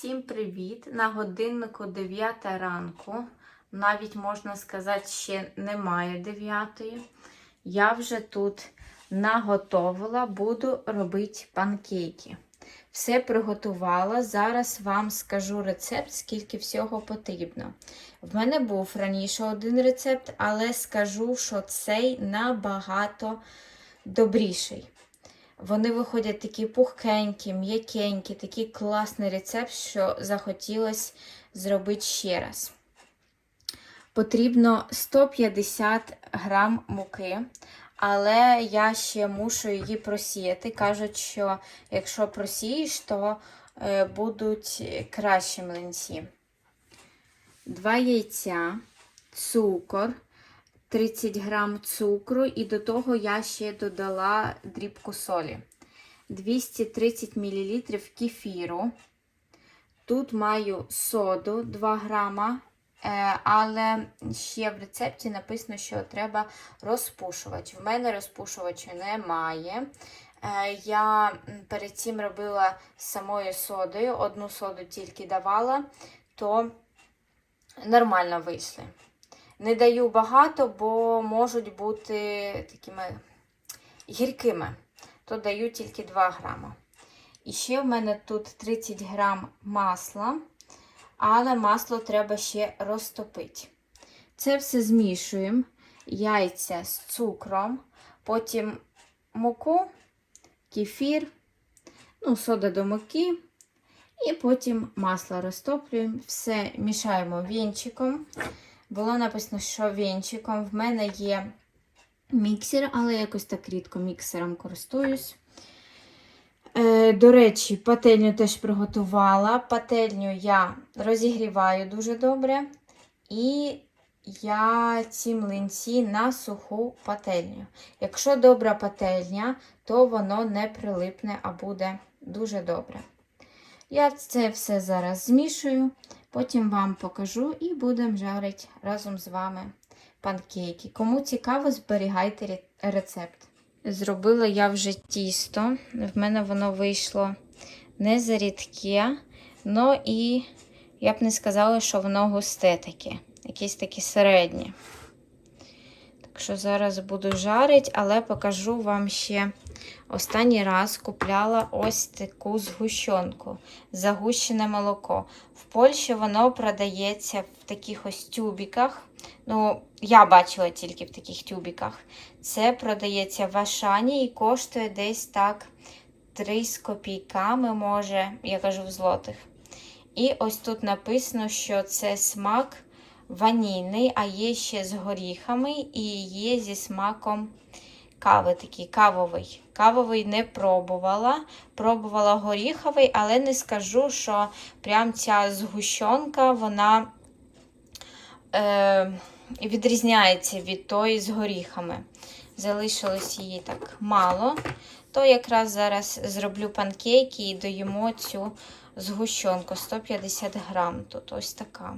Всім привіт! На годиннику 9 ранку, навіть можна сказати, ще немає 9. Я вже тут наготовила, буду робити панкейки. Все приготувала. Зараз вам скажу рецепт, скільки всього потрібно. В мене був раніше один рецепт, але скажу, що цей набагато добріший. Вони виходять такі пухкенькі, м'якенькі, такий класний рецепт, що захотілося зробити ще раз. Потрібно 150 грам муки, але я ще мушу її просіяти. Кажуть, що якщо просієш, то е, будуть кращі млинці. Два яйця, цукор. 30 грам цукру, і до того я ще додала дрібку солі. 230 мл кефіру. Тут маю соду 2 грама, е, але ще в рецепті написано, що треба розпушувач. В мене розпушувачу немає. Е, Я перед цим робила самою содою, одну соду тільки давала, то нормально вийшли. Не даю багато, бо можуть бути такими гіркими. То даю тільки 2 грама. І ще в мене тут 30 грам масла, але масло треба ще розтопити. Це все змішуємо. Яйця з цукром, потім муку, кефір, ну, сода до муки. І потім масло розтоплюємо. Все мішаємо вінчиком. Було написано, що вінчиком. В мене є міксер, але якось так рідко міксером користуюсь. Е, до речі, пательню теж приготувала. Пательню я розігріваю дуже добре. І я ці млинці на суху пательню. Якщо добра пательня, то воно не прилипне, а буде дуже добре. Я це все зараз змішую. Потім вам покажу і будемо жарити разом з вами панкейки. Кому цікаво, зберігайте рецепт. Зробила я вже тісто. В мене воно вийшло не зарідке, але і я б не сказала, що воно густе таке, якесь таке середнє. Так що зараз буду жарити, але покажу вам ще. Останній раз купляла ось таку згущенку, загущене молоко. В Польщі воно продається в таких ось тюбіках. Ну, я бачила тільки в таких тюбіках. Це продається в Ашані і коштує десь так 3 з копійками, може, я кажу в злотих. І ось тут написано, що це смак ванільний, а є ще з горіхами і є зі смаком кави такий кавовий. Кавовий не пробувала. Пробувала горіховий, але не скажу, що прям ця згущенка, вона е, відрізняється від тої з горіхами. Залишилось її так мало. То якраз зараз зроблю панкейки і доїмо цю згущенку 150 грам. Тут ось така.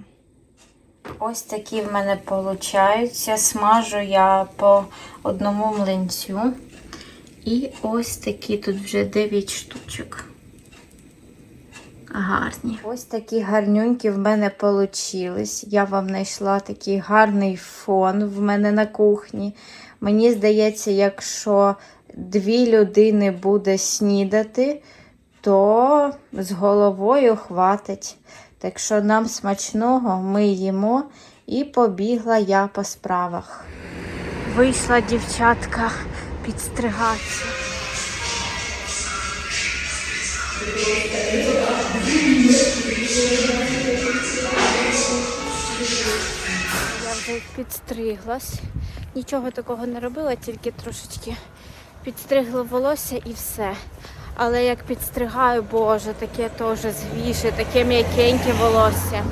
Ось такі в мене получаються. Смажу я по одному млинцю. І ось такі тут вже 9 штучок. Гарні. Ось такі гарнюнькі в мене получились. Я вам знайшла такий гарний фон в мене на кухні. Мені здається, якщо дві людини буде снідати, то з головою хватить. Так що нам смачного ми їмо і побігла я по справах. Вийшла дівчатка підстригатися. Я вже підстриглась. Нічого такого не робила, тільки трошечки підстригла волосся і все. Але як підстригаю, боже, таке теж звіше, таке м'якеньке волосся.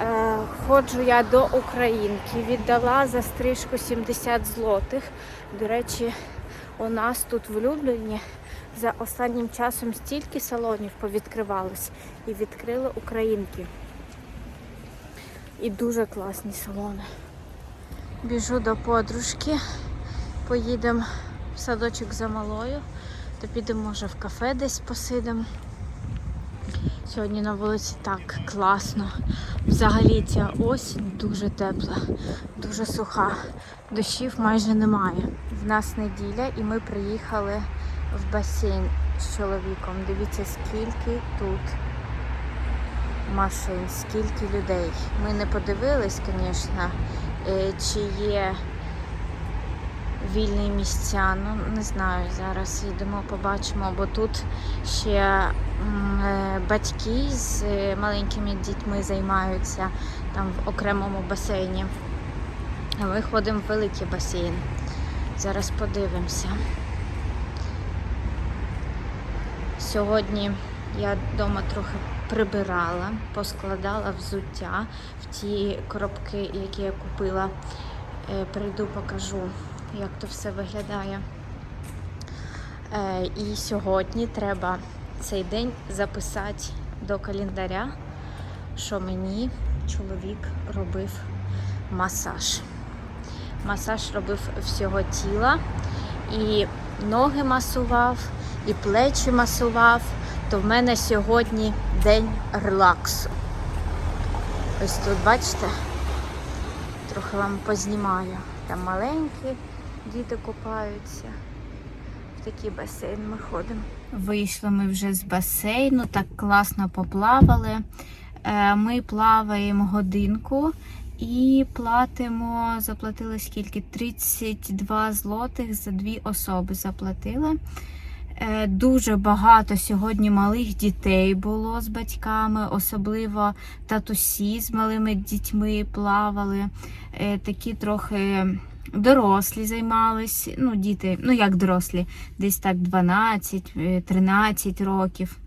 Е, ходжу я до українки, віддала за стрижку 70 злотих. До речі, у нас тут в Любліні за останнім часом стільки салонів повідкривалось і відкрили українки. І дуже класні салони. Біжу до подружки, поїдемо в садочок за малою, то підемо, може, в кафе десь посидимо. Сьогодні на вулиці так класно. Взагалі ця осінь дуже тепла, дуже суха. Дощів майже немає. В нас неділя і ми приїхали в басейн з чоловіком. Дивіться, скільки тут машин, скільки людей. Ми не подивились, звісно, е, чи є вільні місця. Ну, не знаю, зараз йдемо, побачимо, бо тут ще е, батьки з е, маленькими дітьми займаються там в окремому басейні. А ми ходимо в великий басейн. Зараз подивимося. Сьогодні я вдома трохи прибирала, поскладала взуття в ті коробки, які я купила. Е, Прийду, покажу, як то все виглядає. Е, І сьогодні треба цей день записати до календаря, що мені чоловік робив масаж. Масаж робив всього тіла і ноги масував, і плечі масував. То в мене сьогодні день релаксу. Ось тут, бачите, трохи вам познімаю. Там маленькі діти купаються. В такий басейн ми ходимо. Вийшли ми вже з басейну, так класно поплавали. Е, Ми плаваємо годинку і платимо, заплатили скільки? 32 злотих за дві особи заплатили. Е, Дуже багато сьогодні малих дітей було з батьками, особливо татусі з малими дітьми плавали. Е, Такі трохи дорослі займались. Ну, діти, ну як дорослі, десь так 12-13 років.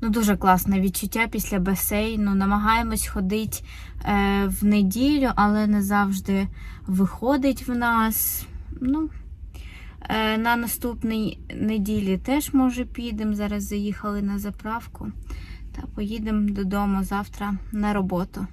Ну, дуже класне відчуття після басейну. Намагаємось ходити е, в неділю, але не завжди виходить в нас. Ну, е, на наступній неділі теж, може, підемо. Зараз заїхали на заправку та поїдемо додому завтра на роботу.